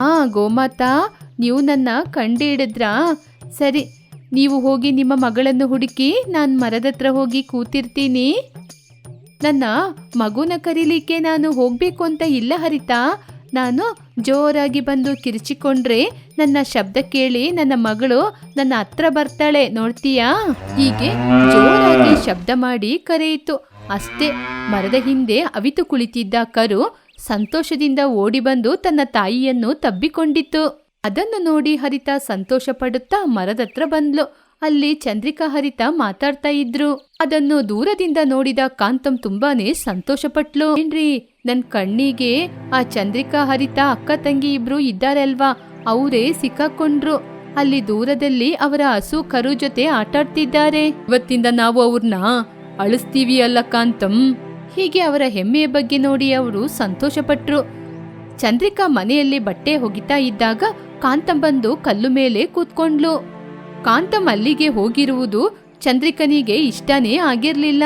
ಆ, ಗೋಮಾತಾ, ನೀವು ನನ್ನ ಕಂಡು ಹಿಡಿದ್ರಾ? ಸರಿ, ನೀವು ಹೋಗಿ ನಿಮ್ಮ ಮಗಳನ್ನು ಹುಡುಕಿ ನಾನು ಮರದತ್ರ ಹೋಗಿ ಕೂತಿರ್ತೀನಿ. ನನ್ನ ಮಗುನ ಕರೀಲಿಕ್ಕೆ ನಾನು ಹೋಗ್ಬೇಕು ಅಂತ ಇಲ್ಲ ಹರಿತಾ? ನಾನು ಜೋರಾಗಿ ಬಂದು ಕಿರಿಚಿಕೊಂಡ್ರೆ ನನ್ನ ಶಬ್ದ ಕೇಳಿ ನನ್ನ ಮಗಳು ನನ್ನ ಹತ್ರ ಬರ್ತಾಳೆ, ನೋಡ್ತೀಯಾ? ಹೀಗೆ ಜೋರಾಗಿ ಶಬ್ದ ಮಾಡಿ ಕರೆಯಿತು. ಅಷ್ಟೇ, ಮರದ ಹಿಂದೆ ಅವಿತು ಕುಳಿತಿದ್ದ ಕರು ಸಂತೋಷದಿಂದ ಓಡಿ ಬಂದು ತನ್ನ ತಾಯಿಯನ್ನು ತಬ್ಬಿಕೊಂಡಿತ್ತು. ಅದನ್ನು ನೋಡಿ ಹರಿತ ಸಂತೋಷ ಪಡುತ್ತಾ ಮರದತ್ರ ಬಂದ್ಲು. ಅಲ್ಲಿ ಚಂದ್ರಿಕಾ ಹರಿತ ಮಾತಾಡ್ತಾ ಇದ್ರು. ಅದನ್ನು ದೂರದಿಂದ ನೋಡಿದ ಕಾಂತಂ ತುಂಬಾನೇ ಸಂತೋಷಪಟ್ಲು. ಏನ್ರಿ ನನ್ ಕಣ್ಣಿಗೆ ಆ ಚಂದ್ರಿಕಾ ಹರಿತ ಅಕ್ಕ ತಂಗಿ ಇಬ್ರು ಇದ್ದಾರಲ್ವಾ? ಅವರೇ ಸಿಕ್ಕಾಕೊಂಡ್ರು. ಅಲ್ಲಿ ದೂರದಲ್ಲಿ ಅವರ ಹಸು ಕರು ಜೊತೆ ಆಟಾಡ್ತಿದ್ದಾರೆ. ಇವತ್ತಿಂದ ನಾವು ಅವ್ರನ್ನ ಅಳಿಸ್ತೀವಿ ಅಲ್ಲ ಕಾಂತಂ ಹೀಗೆ ಅವರ ಹೆಮ್ಮೆಯ ಬಗ್ಗೆ ನೋಡಿ ಅವರು ಸಂತೋಷಪಟ್ರು. ಚಂದ್ರಿಕಾ ಮನೆಯಲ್ಲಿ ಬಟ್ಟೆ ಹೋಗಿತಾ ಇದ್ದಾಗ ಕಾಂತಂ ಬಂದು ಕಲ್ಲು ಮೇಲೆ ಕೂತ್ಕೊಂಡ್ಲು. ಕಾಂತಂ ಅಲ್ಲಿಗೆ ಹೋಗಿರುವುದು ಚಂದ್ರಿಕನಿಗೆ ಇಷ್ಟನೇ ಆಗಿರ್ಲಿಲ್ಲ.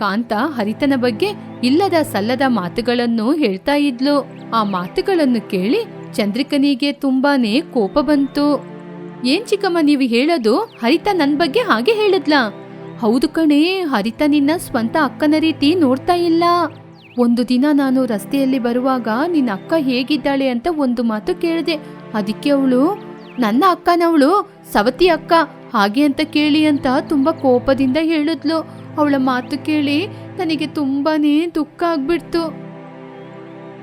ಕಾಂತ ಹರಿತನ ಬಗ್ಗೆ ಇಲ್ಲದ ಸಲ್ಲದ ಮಾತುಗಳನ್ನು ಹೇಳ್ತಾ ಇದ್ಲು. ಆ ಮಾತುಗಳನ್ನು ಕೇಳಿ ಚಂದ್ರಿಕನಿಗೆ ತುಂಬಾನೇ ಕೋಪ ಬಂತು. ಏನ್ ಚಿಕ್ಕಮ್ಮ ನೀವು ಹೇಳೋದು? ಹರಿತ ನನ್ ಬಗ್ಗೆ ಹಾಗೆ ಹೇಳಿದ್ಲಾ? ಹೌದು ಕಣೇ, ಹರಿತ ನಿನ್ನ ಸ್ವಂತ ಅಕ್ಕನ ರೀತಿ ನೋಡ್ತಾ ಇಲ್ಲ. ಒಂದು ದಿನ ನಾನು ರಸ್ತೆಯಲ್ಲಿ ಬರುವಾಗ ನಿನ್ನ ಅಕ್ಕ ಹೇಗಿದ್ದಾಳೆ ಅಂತ ಒಂದು ಮಾತು ಕೇಳಿದೆ. ಅದಕ್ಕೆ ಅವಳು, ನನ್ನ ಅಕ್ಕನವಳು, ಸವತಿ ಅಕ್ಕ, ಹಾಗೆ ಅಂತ ಕೇಳಿ ಅಂತ ತುಂಬಾ ಕೋಪದಿಂದ ಹೇಳಿದ್ಲು. ಅವಳ ಮಾತು ಕೇಳಿ ನನಗೆ ತುಂಬಾನೇ ದುಃಖ ಆಗ್ಬಿಡ್ತು.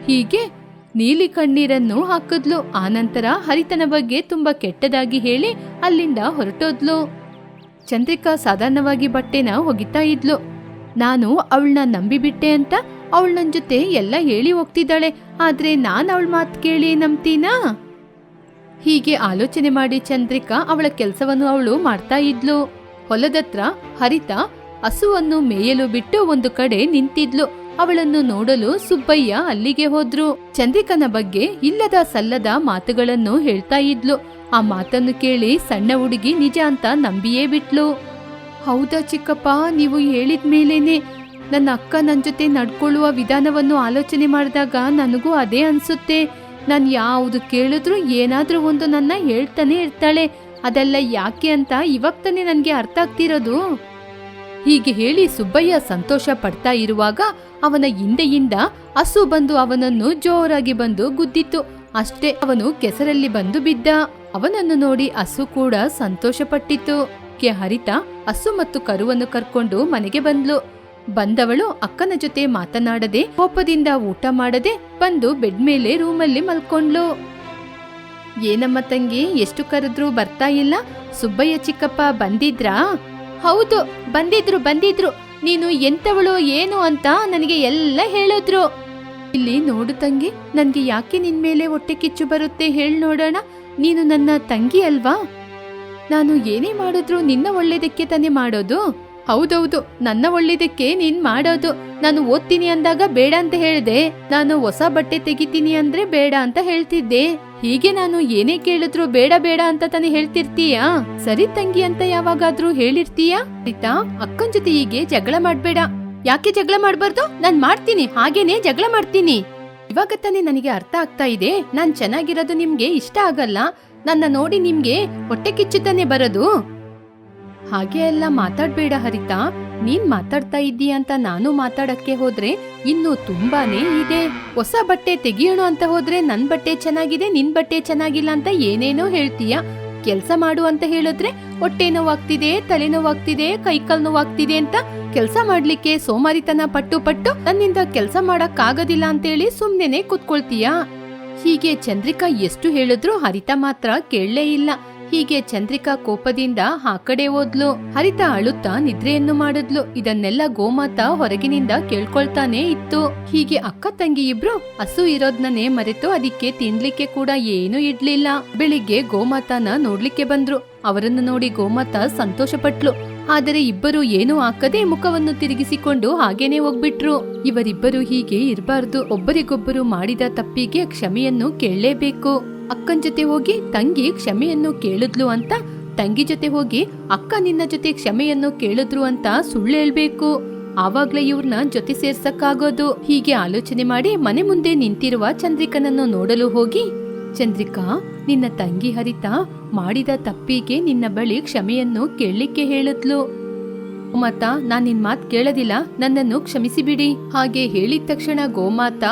ಹೀಗೆ ನೀಲಿ ಕಣ್ಣೀರನ್ನು ಹಾಕಿದ್ಲು. ಆನಂತರ ಹರಿತನ ಬಗ್ಗೆ ತುಂಬಾ ಕೆಟ್ಟದಾಗಿ ಹೇಳಿ ಅಲ್ಲಿಂದ ಹೊರಟೋದ್ಲು. ಚಂದ್ರಿಕಾ ಸಾಧಾರಣವಾಗಿ ಬಟ್ಟೆನ ಒಗಿತಾ ಇದ್ಲು. ನಾನು ಅವಳನ್ನ ನಂಬಿಬಿಟ್ಟೆ ಅಂತ ಅವಳ ನನ್ನ ಜೊತೆ ಎಲ್ಲ ಹೇಳಿ ಹೋಗ್ತಿದ್ದಾಳೆ. ಆದ್ರೆ ನಾನು ಅವಳ ಮಾತು ಕೇಳಿ ನಂಬ್ತೀನಾ? ಹೀಗೆ ಆಲೋಚನೆ ಮಾಡಿ ಚಂದ್ರಿಕಾ ಅವಳ ಕೆಲಸವನ್ನು ಅವಳು ಮಾಡ್ತಾ ಇದ್ಲು. ಹೊಲದತ್ರ ಹರಿತ ಹಸುವನ್ನು ಮೇಯಲು ಬಿಟ್ಟು ಒಂದು ಕಡೆ ನಿಂತಿದ್ಲು. ಅವಳನ್ನು ನೋಡಲು ಸುಬ್ಬಯ್ಯ ಅಲ್ಲಿಗೆ ಹೋದ್ರು. ಚಂದ್ರಿಕನ ಬಗ್ಗೆ ಇಲ್ಲದ ಸಲ್ಲದ ಮಾತುಗಳನ್ನು ಹೇಳ್ತಾ ಇದ್ಲು. ಆ ಮಾತನ್ನು ಕೇಳಿ ಸಣ್ಣ ಹುಡುಗಿ ನಿಜ ಅಂತ ನಂಬಿಯೇ ಬಿಟ್ಲು. ಹೌದಾ ಚಿಕ್ಕಪ್ಪ, ನೀವು ಹೇಳಿದ ಮೇಲೇನೆ ನನ್ನ ಅಕ್ಕ ನನ್ನ ಜೊತೆ ನಡ್ಕೊಳ್ಳುವ ವಿಧಾನವನ್ನು ಆಲೋಚನೆ ಮಾಡಿದಾಗ ನನಗೂ ಅದೇ ಅನ್ಸುತ್ತೆ. ನಾನು ಯಾವುದು ಕೇಳಿದ್ರೂ ಏನಾದರೂ ಒಂದು ನನ್ನ ಹೇಳ್ತಾನೆ ಇರ್ತಾಳೆ. ಅದೆಲ್ಲ ಯಾಕೆ ಅಂತ ಇವಾಗ ತಾನೇ ನನಗೆ ಅರ್ಥ ಆಗ್ತಿರೋದು. ಹೀಗೆ ಹೇಳಿ ಸುಬ್ಬಯ್ಯ ಸಂತೋಷ ಪಡ್ತಾ ಇರುವಾಗ ಅವನ ಹಿಂದೆಯಿಂದ ಹಸು ಬಂದು ಅವನನ್ನು ಜೋರಾಗಿ ಬಂದು ಗುದ್ದಿತ್ತು. ಅಷ್ಟೇ ಅವನು ಕೆಸರಲ್ಲಿ ಬಂದು ಬಿದ್ದ. ಅವನನ್ನು ನೋಡಿ ಹಸು ಕೂಡ ಸಂತೋಷಪಟ್ಟಿತು ಕೆ ಹರಿತ ಹಸು ಮತ್ತು ಕರುವನ್ನು ಕರ್ಕೊಂಡು ಮನೆಗೆ ಬಂದ್ಲು. ಬಂದವಳು ಅಕ್ಕನ ಜೊತೆ ಮಾತನಾಡದೆ ಕೋಪದಿಂದ ಊಟ ಮಾಡದೆ ಬಂದು ಬೆಡ್ ಮೇಲೆ ರೂಮಲ್ಲಿ ಮಲ್ಕೊಂಡ್ಲು ಏನಮ್ಮ ತಂಗಿ, ಎಷ್ಟು ಕರೆದ್ರೂ ಬರ್ತಾ ಇಲ್ಲ? ಸುಬ್ಬಯ್ಯ ಚಿಕ್ಕಪ್ಪ ಬಂದಿದ್ರಾ? ಹೌದು, ಬಂದಿದ್ರು ಬಂದಿದ್ರು. ನೀನು ಎಂತವಳು ಏನು ಅಂತ ನನಗೆ ಎಲ್ಲ ಹೇಳಿದ್ರು. ಇಲ್ಲಿ ನೋಡು ತಂಗಿ, ನನಗೆ ಯಾಕೆ ನಿನ್ ಮೇಲೆ ಹೊಟ್ಟೆ ಕಿಚ್ಚು ಬರುತ್ತೆ ಹೇಳ್ ನೋಡೋಣ. ನೀನು ನನ್ನ ತಂಗಿ ಅಲ್ವಾ? ನಾನು ಏನೇ ಮಾಡಿದ್ರು ನಿನ್ನ ಒಳ್ಳೇದಕ್ಕೆ ತಾನೇ ಮಾಡೋದು? ಹೌದೌದು, ನನ್ನ ಒಳ್ಳೇದಕ್ಕೆ ನೀನ್ ಮಾಡೋದು. ನಾನು ಓದ್ತೀನಿ ಅಂದಾಗ ಬೇಡ ಅಂತ ಹೇಳ್ದೆ. ನಾನು ಹೊಸ ಬಟ್ಟೆ ತೆಗಿತೀನಿ ಅಂದ್ರೆ ಬೇಡ ಅಂತ ಹೇಳ್ತಿದ್ದೆ. ಹೀಗೆ ನಾನು ಏನೇ ಕೇಳಿದ್ರು ಬೇಡ ಬೇಡ ಅಂತ ತಾನೇ ಹೇಳ್ತಿರ್ತೀಯಾ? ಸರಿ ತಂಗಿ ಅಂತ ಯಾವಾಗಾದ್ರೂ ಹೇಳಿರ್ತೀಯಾ? ಆಯ್ತಾ? ಅಕ್ಕನ್ ಜೊತೆ ಹೀಗೆ ಜಗಳ ಮಾಡ್ಬೇಡ. ಯಾಕೆ ಜಗಳ ಮಾಡ್ಬಾರ್ದು? ನಾನ್ ಮಾಡ್ತೀನಿ. ಹಾಗೇನೆ ಜಗಳ ಮಾಡ್ತೀನಿ. ಇವಾಗ ತಾನೇ ನನಗೆ ಅರ್ಥ ಆಗ್ತಾ ಇದೆ. ನಾನ್ ಚೆನ್ನಾಗಿರೋದು ನಿಮ್ಗೆ ಇಷ್ಟ ಆಗಲ್ಲ. ನನ್ನ ನೋಡಿ ನಿಮ್ಗೆ ಹೊಟ್ಟೆ ಕಿಚ್ಚುತ್ತಾನೆ ಬರೋದು. ಹಾಗೆ ಎಲ್ಲ ಮಾತಾಡ್ಬೇಡ ಹರಿತಾ. ನೀನ್ ಮಾತಾಡ್ತಾ ಇದ್ದೀಯ ಅಂತ ನಾನು ಮಾತಾಡಕ್ಕೆ ಹೋದ್ರೆ ಇನ್ನು ತುಂಬಾನೇ ಇದೆ. ಹೊಸ ಬಟ್ಟೆ ತೆಗಿಯೋಣ ಅಂತ ಹೋದ್ರೆ ನನ್ ಬಟ್ಟೆ ಚೆನ್ನಾಗಿದೆ, ನಿನ್ ಬಟ್ಟೆ ಚೆನ್ನಾಗಿಲ್ಲ ಅಂತ ಏನೇನೋ ಹೇಳ್ತೀಯ? ಕೆಲಸ ಮಾಡು ಅಂತ ಹೇಳಿದ್ರೆ ಹೊಟ್ಟೆ ನೋವಾಗ್ತಿದೆ ತಲೆನೋವಾಗ್ತಿದೆ ಕೈಕಾಲ್ ನೋವಾಗ್ತಿದೆ ಅಂತ ಕೆಲಸ ಮಾಡ್ಲಿಕ್ಕೆ ಸೋಮಾರಿತನ ಪಟ್ಟು ಪಟ್ಟು ನನ್ನಿಂದ ಕೆಲಸ ಮಾಡಕ್ ಆಗೋದಿಲ್ಲ ಅಂತೇಳಿ ಸುಮ್ನೆನೆ ಕುತ್ಕೊಳ್ತೀಯ? ಹೀಗೆ ಚಂದ್ರಿಕಾ ಎಷ್ಟು ಹೇಳಿದ್ರು ಹರಿತ ಮಾತ್ರ ಕೇಳಲೇ ಇಲ್ಲ. ಹೀಗೆ ಚಂದ್ರಿಕಾ ಕೋಪದಿಂದ ಆ ಕಡೆ ಹೋದ್ಲು. ಹರಿತ ಅಳುತ್ತಾ ನಿದ್ರೆಯನ್ನು ಮಾಡಿದ್ಲು. ಇದನ್ನೆಲ್ಲ ಗೋಮಾತ ಹೊರಗಿನಿಂದ ಕೇಳ್ಕೊಳ್ತಾನೆ ಇತ್ತು. ಹೀಗೆ ಅಕ್ಕ ತಂಗಿ ಇಬ್ರು ಹಸು ಇರೋದ್ನೇ ಮರೆತು ಅದಕ್ಕೆ ತಿನ್ಲಿಕ್ಕೆ ಕೂಡ ಏನೂ ಇಡ್ಲಿಲ್ಲ. ಬೆಳಿಗ್ಗೆ ಗೋಮಾತನ ನೋಡ್ಲಿಕ್ಕೆ ಬಂದ್ರು. ಅವರನ್ನು ನೋಡಿ ಗೋಮಾತ ಸಂತೋಷಪಟ್ಲು. ಆದರೆ ಇಬ್ಬರು ಏನೂ ಹಾಕದೆ ಮುಖವನ್ನು ತಿರುಗಿಸಿಕೊಂಡು ಹಾಗೇನೆ ಹೋಗ್ಬಿಟ್ರು. ಇವರಿಬ್ಬರು ಹೀಗೆ ಇರಬಾರ್ದು. ಒಬ್ಬರಿಗೊಬ್ಬರು ಮಾಡಿದ ತಪ್ಪಿಗೆ ಕ್ಷಮೆಯನ್ನು ಕೇಳಲೇಬೇಕು. ಅಕ್ಕನ್ ಜೊತೆ ಹೋಗಿ ತಂಗಿ ಕ್ಷಮೆಯನ್ನು ಕೇಳಿದ್ಲು ಅಂತ, ತಂಗಿ ಜೊತೆ ಹೋಗಿ ಅಕ್ಕ ನಿನ್ನ ಜೊತೆ ಕ್ಷಮೆಯನ್ನು ಕೇಳಿದ್ರು ಅಂತ ಸುಳ್ಳು ಹೇಳ್ಬೇಕು. ಆವಾಗ್ಲೇ ಇವ್ರನ್ನ ಜೊತೆ ಸೇರ್ಸಕ್ಕಾಗೋದು. ಹೀಗೆ ಆಲೋಚನೆ ಮಾಡಿ ಮನೆ ಮುಂದೆ ನಿಂತಿರುವ ಚಂದ್ರಿಕನನ್ನು ನೋಡಲು ಹೋಗಿ, ಚಂದ್ರಿಕಾ, ನಿನ್ನ ತಂಗಿ ಹರಿತ ಮಾಡಿದ ತಪ್ಪಿಗೆ ನಿನ್ನ ಬಳಿ ಕ್ಷಮೆಯನ್ನು ಕೇಳಲಿಕ್ಕೆ ಹೇಳಿದ್ಲು. ಗೋಮಾತ, ನಾನ್ ನಿನ್ ಮಾತ್ ಕೇಳದಿಲ್ಲ, ನನ್ನನ್ನು ಕ್ಷಮಿಸಿಬಿಡಿ. ಹಾಗೆ ಹೇಳಿದ ತಕ್ಷಣ ಗೋಮಾತ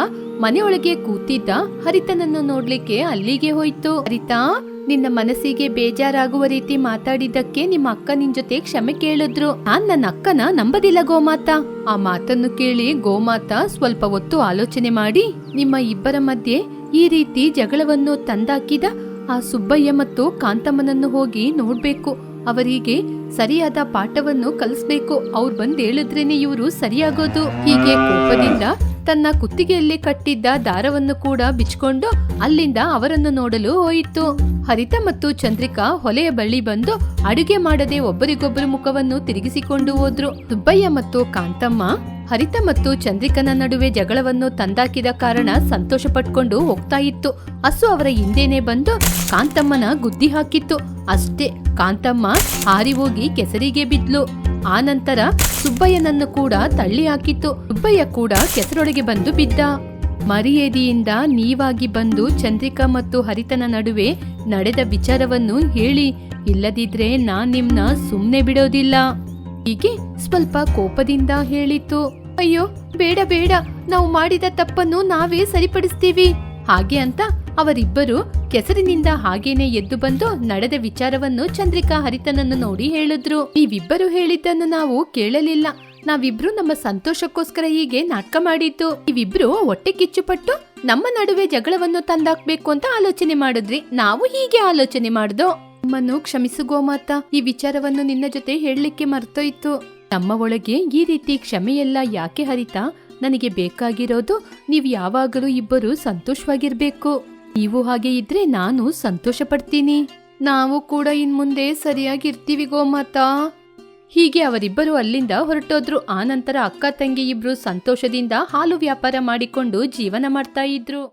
ಮನೆಯೊಳಗೆ ಕೂತಿದ್ದ ಹರಿತನನ್ನು ನೋಡ್ಲಿಕ್ಕೆ ಅಲ್ಲಿಗೆ ಹೋಯ್ತು. ಹರಿತಾ, ನಿನ್ನ ಮನಸ್ಸಿಗೆ ಬೇಜಾರಾಗುವ ರೀತಿ ಮಾತಾಡಿದ್ದಕ್ಕೆ ನಿಮ್ಮ ಅಕ್ಕ ನಿನ್ ಜೊತೆ ಕ್ಷಮೆ ಕೇಳಿದ್ರು. ನಾನ್ ನನ್ನ ಅಕ್ಕನ ನಂಬದಿಲ್ಲ ಗೋಮಾತ. ಆ ಮಾತನ್ನು ಕೇಳಿ ಗೋಮಾತ ಸ್ವಲ್ಪ ಹೊತ್ತು ಆಲೋಚನೆ ಮಾಡಿ, ನಿಮ್ಮ ಇಬ್ಬರ ಮಧ್ಯೆ ಈ ರೀತಿ ಜಗಳವನ್ನು ತಂದಾಕಿದ ಆ ಸುಬ್ಬಯ್ಯ ಮತ್ತು ಕಾಂತಮ್ಮನನ್ನು ಹೋಗಿ ನೋಡ್ಬೇಕು. ಅವರಿಗೆ ಸರಿಯಾದ ಪಾಠವನ್ನು ಕಲಿಸ್ಬೇಕು. ಅವ್ರು ಬಂದ್ ಹೇಳಿದ್ರೇನೆ ಇವರು ಸರಿಯಾಗೋದು. ಹೀಗೆ ಕೋಪದಿಂದ ತನ್ನ ಕುತ್ತಿಗೆಯಲ್ಲಿ ಕಟ್ಟಿದ್ದ ದಾರವನ್ನು ಕೂಡ ಬಿಚ್ಕೊಂಡು ಅಲ್ಲಿಂದ ಅವರನ್ನು ನೋಡಲು ಹೋಯಿತು. ಹರಿತ ಮತ್ತು ಚಂದ್ರಿಕಾ ಹೊಲೆಯ ಬಳಿ ಬಂದು ಅಡುಗೆ ಮಾಡದೆ ಒಬ್ಬರಿಗೊಬ್ಬರು ಮುಖವನ್ನು ತಿರುಗಿಸಿಕೊಂಡು ಹೋದ್ರು. ಸುಬ್ಬಯ್ಯ ಮತ್ತು ಕಾಂತಮ್ಮ ಹರಿತ ಮತ್ತು ಚಂದ್ರಿಕನ ನಡುವೆ ಜಗಳವನ್ನು ತಂದಾಕಿದ ಕಾರಣ ಸಂತೋಷ ಪಟ್ಕೊಂಡು ಹೋಗ್ತಾ ಇತ್ತು. ಹಸು ಅವರ ಹಿಂದೆನೆ ಬಂದು ಕಾಂತಮ್ಮನ ಗುದ್ದಿ ಹಾಕಿತ್ತು. ಅಷ್ಟೇ ಕಾಂತಮ್ಮ ಹಾರಿ ಹೋಗಿ ಕೆಸರಿಗೆ ಬಿದ್ಲು. ಆನಂತರ ಸುಬ್ಬಯ್ಯನನ್ನು ಕೂಡ ತಳ್ಳಿ ಹಾಕಿತ್ತು. ಸುಬ್ಬಯ್ಯ ಕೂಡ ಕೆಸರೊಳಗೆ ಬಂದು ಬಿದ್ದ. ಮರಿಯದಿಯಿಂದ ನೀವಾಗಿ ಬಂದು ಚಂದ್ರಿಕಾ ಮತ್ತು ಹರಿತನ ನಡುವೆ ನಡೆದ ವಿಚಾರವನ್ನು ಹೇಳಿ, ಇಲ್ಲದಿದ್ರೆ ನಾನ್ ನಿಮ್ನ ಸುಮ್ನೆ ಬಿಡೋದಿಲ್ಲ. ಹೀಗೆ ಸ್ವಲ್ಪ ಕೋಪದಿಂದ ಹೇಳಿತು, ಅಯ್ಯೋ, ಬೇಡ ಬೇಡ, ನಾವು ಮಾಡಿದ ತಪ್ಪನ್ನು ನಾವೇ ಸರಿಪಡಿಸ್ತೀವಿ. ಹಾಗೆ ಅಂತ ಅವರಿಬ್ಬರು ಕೆಸರಿನಿಂದ ಹಾಗೇನೆ ಎದ್ದು ಬಂದು ನಡೆದ ವಿಚಾರವನ್ನು ಚಂದ್ರಿಕಾ ಹರಿತನನ್ನು ನೋಡಿ ಹೇಳಿದ್ರು. ನೀವಿಬ್ಬರು ಹೇಳಿದ್ದನ್ನು ನಾವು ಕೇಳಲಿಲ್ಲ. ನಾವಿಬ್ರು ನಮ್ಮ ಸಂತೋಷಕ್ಕೋಸ್ಕರ ಹೀಗೆ ನಾಟಕ ಮಾಡಿದ್ದು. ನೀವಿಬ್ರು ಹೊಟ್ಟೆ ಕಿಚ್ಚುಪಟ್ಟು ನಮ್ಮ ನಡುವೆ ಜಗಳವನ್ನು ತಂದಾಕ್ಬೇಕು ಅಂತ ಆಲೋಚನೆ ಮಾಡಿದ್ರಿ. ನಾವು ಹೀಗೆ ಆಲೋಚನೆ ಮಾಡ್ದೋ? ನಮ್ಮನ್ನು ಕ್ಷಮಿಸು ಗೋಮಾತ ಈ ವಿಚಾರವನ್ನು ನಿನ್ನ ಜೊತೆ ಹೇಳಲಿಕ್ಕೆ ಮರ್ತೋಯ್ತು. ನಮ್ಮ ಒಳಗೆ ಈ ರೀತಿ ಕ್ಷಮೆಯೆಲ್ಲ ಯಾಕೆ ಹರಿತಾ? ನನಗೆ ಬೇಕಾಗಿರೋದು ನೀವು ಯಾವಾಗಲೂ ಇಬ್ಬರು ಸಂತೋಷವಾಗಿರ್ಬೇಕು. ನೀವು ಹಾಗೆ ಇದ್ರೆ ನಾನು ಸಂತೋಷ ಪಡ್ತೀನಿ ನಾವು ಕೂಡ ಇನ್ ಮುಂದೆ ಸರಿಯಾಗಿರ್ತೀವಿ ಗೋಮಾತಾ ಹೀಗೆ ಅವರಿಬ್ಬರು ಅಲ್ಲಿಂದ ಹೊರಟೋದ್ರು. ಆ ನಂತರ ಅಕ್ಕ ತಂಗಿ ಇಬ್ರು ಸಂತೋಷದಿಂದ ಹಾಲು ವ್ಯಾಪಾರ ಮಾಡಿಕೊಂಡು ಜೀವನ ಮಾಡ್ತಾ ಇದ್ರು.